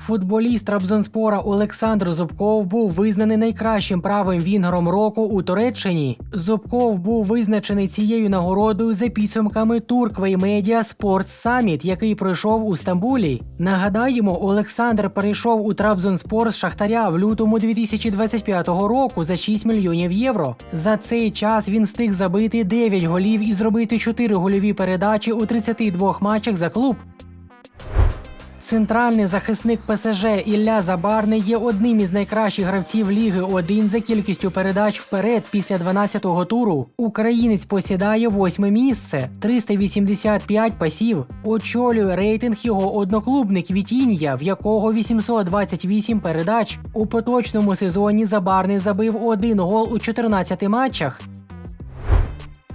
Футболіст Трабзонспора Олександр Зубков був визнаний найкращим правим вінгером року у Туреччині. Зубков був визначений цією нагородою за підсумками Turkway Media Sports Summit, який пройшов у Стамбулі. Нагадаємо, Олександр перейшов у Трабзонспор з Шахтаря в лютому 2025 року за 6 мільйонів євро. За цей час він встиг забити 9 голів і зробити 4 гольові передачі у 32 матчах за клуб. Центральний захисник ПСЖ Ілля Забарний є одним із найкращих гравців Ліги 1 за кількістю передач вперед після 12-го туру. Українець посідає восьме місце 385 пасів. Очолює рейтинг його одноклубник Вітінія, в якого 828 передач. У поточному сезоні Забарний забив один гол у 14 матчах.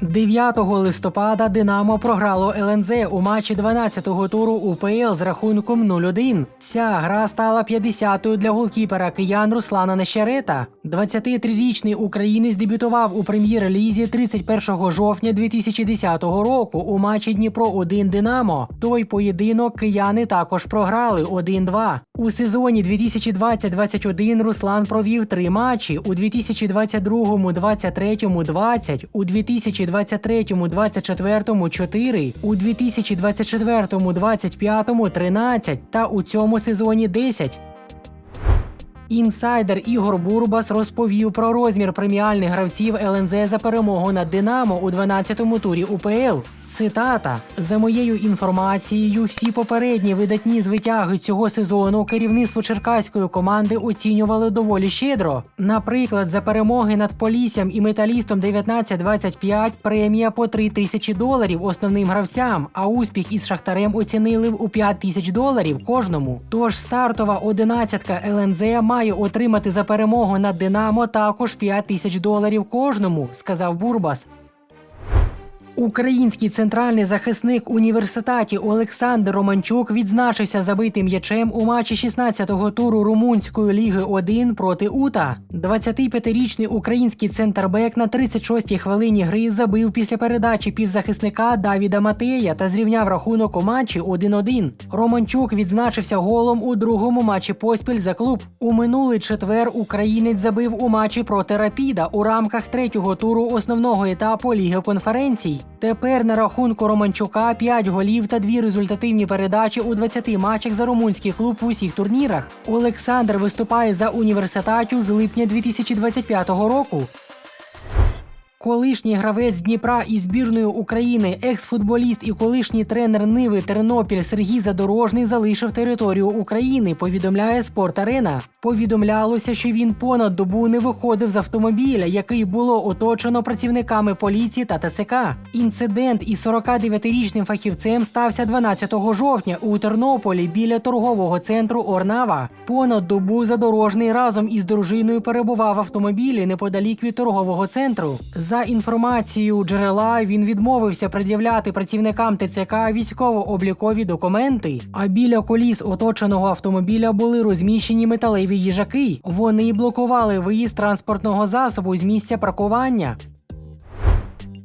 9 листопада Динамо програло ЛНЗ у матчі 12-го туру УПЛ з рахунком 0-1. Ця гра стала 50-ю для голкіпера киян Руслана Нещерета. 23-річний українець дебютував у прем'єр-лізі 31 жовтня 2010 року у матчі Дніпро 1 Динамо. Той поєдинок кияни також програли 1-2. У сезоні 2020-21 Руслан провів три матчі у 2022-23 20, у 2023-24 4, у 2024-25 13 та у цьому сезоні 10. Інсайдер Ігор Бурбас розповів про розмір преміальних гравців ЛНЗ за перемогу над Динамо у 12-му турі УПЛ. Цитата: за моєю інформацією, всі попередні видатні звитяги цього сезону керівництво черкаської команди оцінювали доволі щедро. Наприклад, за перемоги над Поліссям і металістом 19-25 премія по 3 тисячі доларів основним гравцям, а успіх із шахтарем оцінили у 5 тисяч доларів кожному. Тож стартова одинадцятка ЛНЗ має отримати за перемогу над Динамо також 5 тисяч доларів кожному, сказав Бурбас. Український центральний захисник університеті Олександр Романчук відзначився забитим м'ячем у матчі 16-го туру румунської ліги 1 проти Ута. 25-річний український центрбек на 36-й хвилині гри забив після передачі півзахисника Давіда Матея та зрівняв рахунок у матчі 1-1. Романчук відзначився голом у другому матчі поспіль за клуб. У минулий четвер українець забив у матчі проти Рапіда у рамках третього туру основного етапу Ліги конференцій. Тепер на рахунку Романчука 5 голів та дві результативні передачі у 20 матчах за румунський клуб в усіх турнірах. Олександр виступає за університатю з липня 2025 року. Колишній гравець Дніпра і збірної України, екс-футболіст і колишній тренер Ниви Тернопіль Сергій Задорожний залишив територію України. Повідомляє Спорт Арена. Повідомлялося, що він понад добу не виходив з автомобіля, який було оточено працівниками поліції та ТЦК. Інцидент із 49-річним фахівцем стався 12 жовтня у Тернополі біля торгового центру Орнава. Понад добу задорожний разом із дружиною перебував в автомобілі неподалік від торгового центру. За інформацією джерела, він відмовився пред'являти працівникам ТЦК військово-облікові документи. А біля коліс оточеного автомобіля були розміщені металеві їжаки. Вони блокували виїзд транспортного засобу з місця паркування.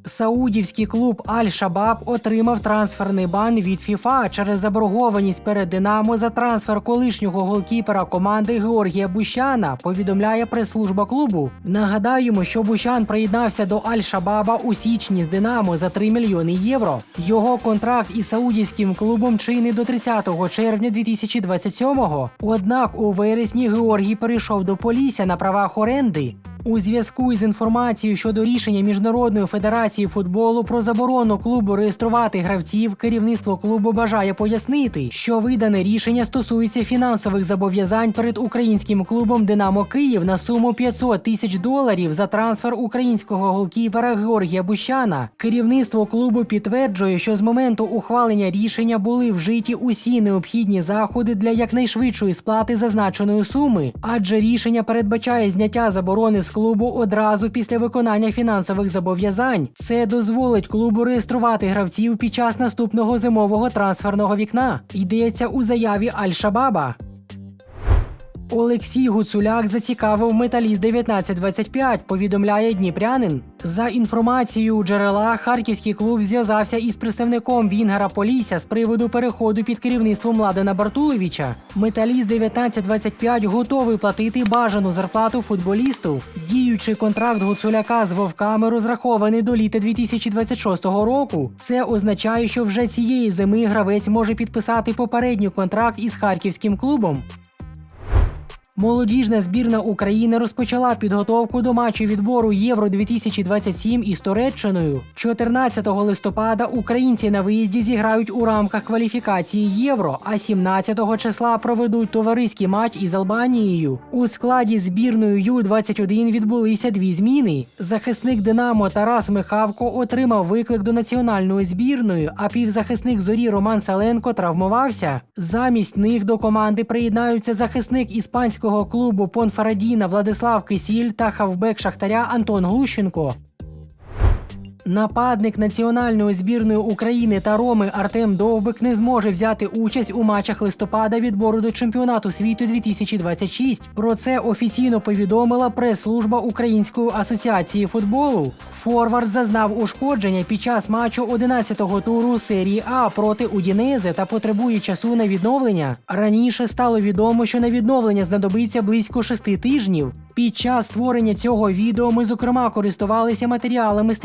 Саудівський клуб Аль-Шабаб отримав трансферний бан від ФІФА через заборгованість перед Динамо за трансфер колишнього голкіпера команди Георгія Бущана. Повідомляє прес-служба клубу. Нагадаємо, що Бущан приєднався до Аль-Шабаба у січні з Динамо за 3 мільйони євро. Його контракт із саудівським клубом чинний до 30 червня 2027-го. Однак у вересні Георгій перейшов до Полісся на правах оренди. У зв'язку із інформацією щодо рішення Міжнародної федерації футболу про заборону клубу реєструвати гравців, керівництво клубу бажає пояснити, що видане рішення стосується фінансових зобов'язань перед українським клубом Динамо Київ на суму 500 тисяч доларів за трансфер українського голкіпера Георгія Бущана. Керівництво клубу підтверджує, що з моменту ухвалення рішення були вжиті усі необхідні заходи для якнайшвидшої сплати зазначеної суми, адже рішення передбачає зняття заборони з клубу одразу після виконання фінансових зобов'язань. Це дозволить клубу реєструвати гравців під час наступного зимового трансферного вікна. Йдеться у заяві Аль-Шабаба. Олексій Гуцуляк зацікавив металіст 1925, повідомляє Дніпрянин. За інформацією у джерела, харківський клуб зв'язався із представником Вінгера Полісся з приводу переходу під керівництвом Младена Бартуловича. Металіст 1925 готовий платити бажану зарплату футболісту. Діючий контракт Гуцуляка з вовками розрахований до літа 2026 року. Це означає, що вже цієї зими гравець може підписати попередній контракт із харківським клубом. Молодіжна збірна України розпочала підготовку до матчу відбору Євро 2027 із Туреччиною. 14 листопада українці на виїзді зіграють у рамках кваліфікації Євро, а 17 числа проведуть товариський матч із Албанією. У складі збірної Ю-21 відбулися дві зміни. Захисник Динамо Тарас Михавко отримав виклик до національної збірної, а півзахисник зорі Роман Саленко травмувався. Замість них до команди приєднаються захисник іспанського клубу Понфарадіна Владислав Кисіль та хавбек Шахтаря Антон Глущенко. Нападник національної збірної України та Роми Артем Довбик не зможе взяти участь у матчах листопада відбору до чемпіонату світу 2026. Про це офіційно повідомила прес-служба Української асоціації футболу. Форвард зазнав ушкодження під час матчу 11-го туру серії А проти Удінези та потребує часу на відновлення. Раніше стало відомо, що на відновлення знадобиться близько шести тижнів. Під час створення цього відео ми зокрема користувалися матеріалами з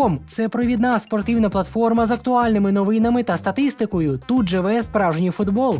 Трибуна.ком. Це провідна спортивна платформа з актуальними новинами та статистикою. Тут живе справжній футбол.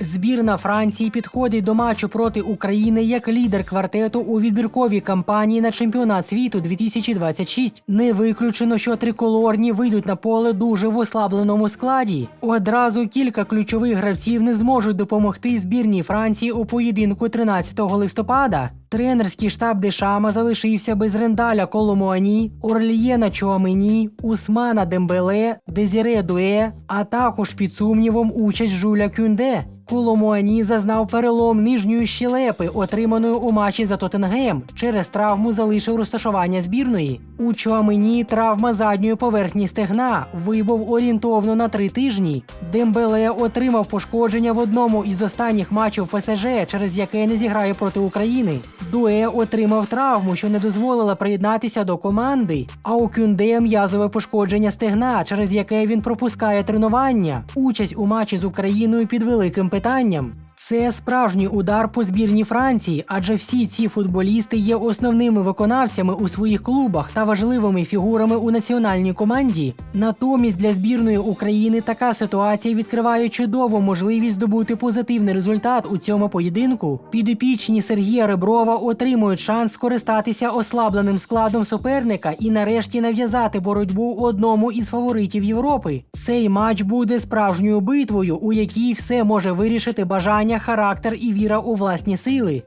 Збірна Франції підходить до матчу проти України як лідер квартету у відбірковій кампанії на чемпіонат світу 2026. Не виключено, що триколорні вийдуть на поле дуже в ослабленому складі. Одразу кілька ключових гравців не зможуть допомогти збірній Франції у поєдинку 13 листопада. Тренерський штаб Дешама залишився без Рендаля Коломуані, Орлієна Чуамені, Усмана Дембеле, Дезіре Дуе, а також під сумнівом участь Жуля Кюнде. Коломуані зазнав перелом нижньої щелепи, отриманої у матчі за Тоттенгем. Через травму залишив розташування збірної. У Чуамені травма задньої поверхні стегна, вибув орієнтовно на три тижні. Дембеле отримав пошкодження в одному із останніх матчів ПСЖ, через яке не зіграє проти України. Дуе отримав травму, що не дозволила приєднатися до команди. А у Кюнде м'язове пошкодження стегна, через яке він пропускає тренування. Участь у матчі з Україною під великим питанням. Це справжній удар по збірній Франції, адже всі ці футболісти є основними виконавцями у своїх клубах та важливими фігурами у національній команді. Натомість для збірної України така ситуація відкриває чудову можливість здобути позитивний результат у цьому поєдинку. Підопічні Сергія Реброва отримують шанс скористатися ослабленим складом суперника і нарешті нав'язати боротьбу одному із фаворитів Європи. Цей матч буде справжньою битвою, у якій все може вирішити бажання, характер і віра у власні сили.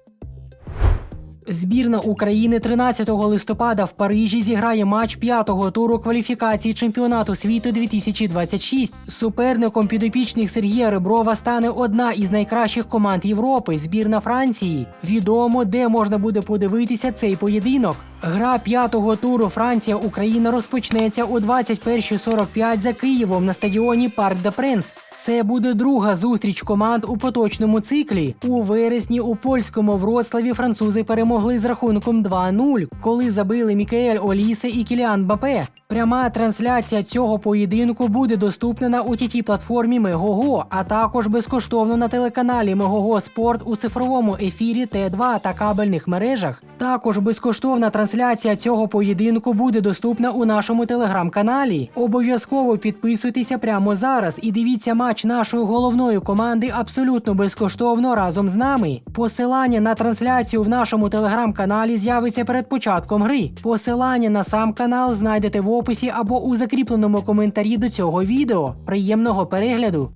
Збірна України 13 листопада в Парижі зіграє матч п'ятого туру кваліфікації чемпіонату світу 2026. Суперником підопічних Сергія Реброва стане одна із найкращих команд Європи збірна Франції. Відомо, де можна буде подивитися цей поєдинок. Гра п'ятого туру Франція Україна розпочнеться о 21.45 за Києвом на стадіоні Парк де Пренс. Це буде друга зустріч команд у поточному циклі. У вересні у польському Вроцлаві французи перемогли з рахунком 2-0, коли забили Мікаель Олісе і Кіліан Бапе. Пряма трансляція цього поєдинку буде доступна на ott платформі Мегого, а також безкоштовно на телеканалі Мегого Спорт у цифровому ефірі Т2 та кабельних мережах. Також безкоштовна трансляція цього поєдинку буде доступна у нашому телеграм-каналі. Обов'язково підписуйтеся прямо зараз і дивіться матч нашої головної команди абсолютно безкоштовно разом з нами. Посилання на трансляцію в нашому телеграм-каналі з'явиться перед початком гри. Посилання на сам канал знайдете в описі або у закріпленому коментарі до цього відео. Приємного перегляду!